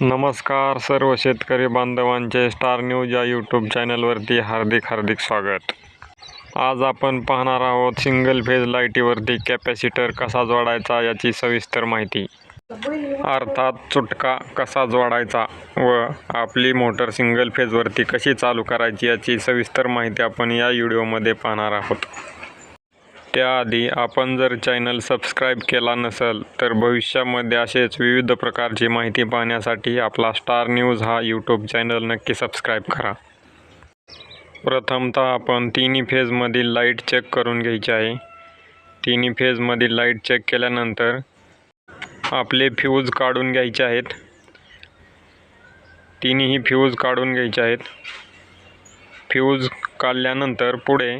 नमस्कार सर्व शेतकरी बांधवांचे स्टार न्यूज या यूट्यूब चॅनलवरती हार्दिक हार्दिक स्वागत. आज आपण पाहणार आहोत सिंगल फेज लाईटीवरती कॅपॅसिटर कसा जोडायचा याची सविस्तर माहिती. अर्थात चुटका कसा जोडायचा व आपली मोटर सिंगल फेजवरती कशी चालू करायची याची सविस्तर माहिती आपण या व्हिडिओमध्ये पाहणार आहोत. त्याआधी आपण जर चॅनल सबस्क्राईब केला नसेल तर भविष्यामध्ये असेच विविध प्रकारची माहिती पाहण्यासाठी आपला स्टार न्यूज हा यूट्यूब चॅनल नक्की सबस्क्राईब करा. प्रथमतः आपण तिन्ही फेजमधील लाइट चेक करून घ्यायची आहे. तिन्ही फेजमधील लाइट चेक केल्यानंतर आपले फ्यूज काढून घ्यायचे आहेत. तिन्ही फ्यूज काढून घ्यायचे आहेत. फ्यूज काढल्यानंतर पुढे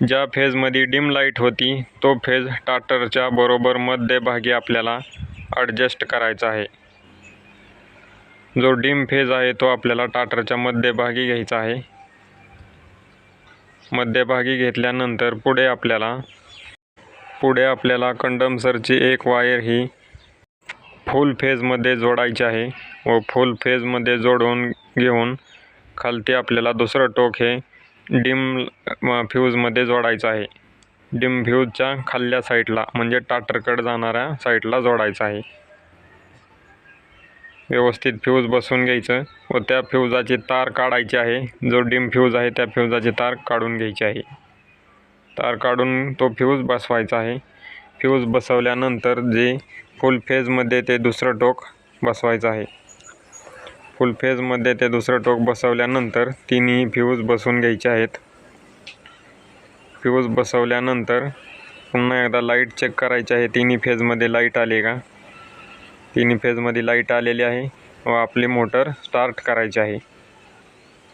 ज्या फेजमध्ये डिम लाइट होती तो फेज टाटरच्या बरोबर मध्यभागी आपल्याला ॲडजस्ट करायचा आहे. जो डिम फेज आहे तो आपल्याला टाटरच्या मध्यभागी घ्यायचा आहे. मध्यभागी घेतल्यानंतर पुढे आपल्याला पुढे आपल्याला कंडमसरची एक वायर ही फुल फेजमध्ये जोडायची आहे व फुल फेजमध्ये जोडून घेऊन खालती आपल्याला दुसरं टोक हे डिम फ्यूजमध्ये जोडायचं आहे. डिम फ्यूजच्या खाल्ल्या साईडला म्हणजे टाटरकडे जाणाऱ्या साईडला जोडायचं आहे. व्यवस्थित फ्यूज बसवून घ्यायचं व त्या फ्यूजाची तार काढायची आहे. जो डिम फ्यूज आहे त्या फ्यूजाची तार काढून घ्यायची आहे. तार काढून तो फ्यूज बसवायचा आहे. फ्यूज बसवल्यानंतर जे फुल फेजमध्ये ते दुसरं टोक बसवायचं आहे. फुल फेजमध्ये ते दुसरं टोक बसवल्यानंतर तिन्ही फ्यूज बसवून घ्यायचे आहेत. फ्यूज बसवल्यानंतर पुन्हा एकदा लाइट चेक करायची आहे. तिन्ही फेजमध्ये लाइट आली का? तिन्ही फेजमध्ये लाइट आलेली आहे व आपली मोटर स्टार्ट करायची आहे.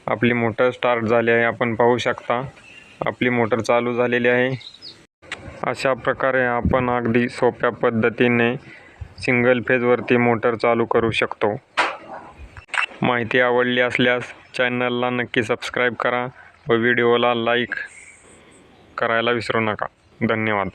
आपली मोटर स्टार्ट झाली आहे. आपण पाहू शकता आपली मोटर चालू झालेली आहे. अशा प्रकारे आपण अगदी सोप्या पद्धतीने सिंगल फेजवरती मोटर चालू करू शकतो. माहिती आवडली असल्यास चॅनलला नक्की सबस्क्राईब करा व व्हिडिओला लाईक करायला विसरू नका. धन्यवाद.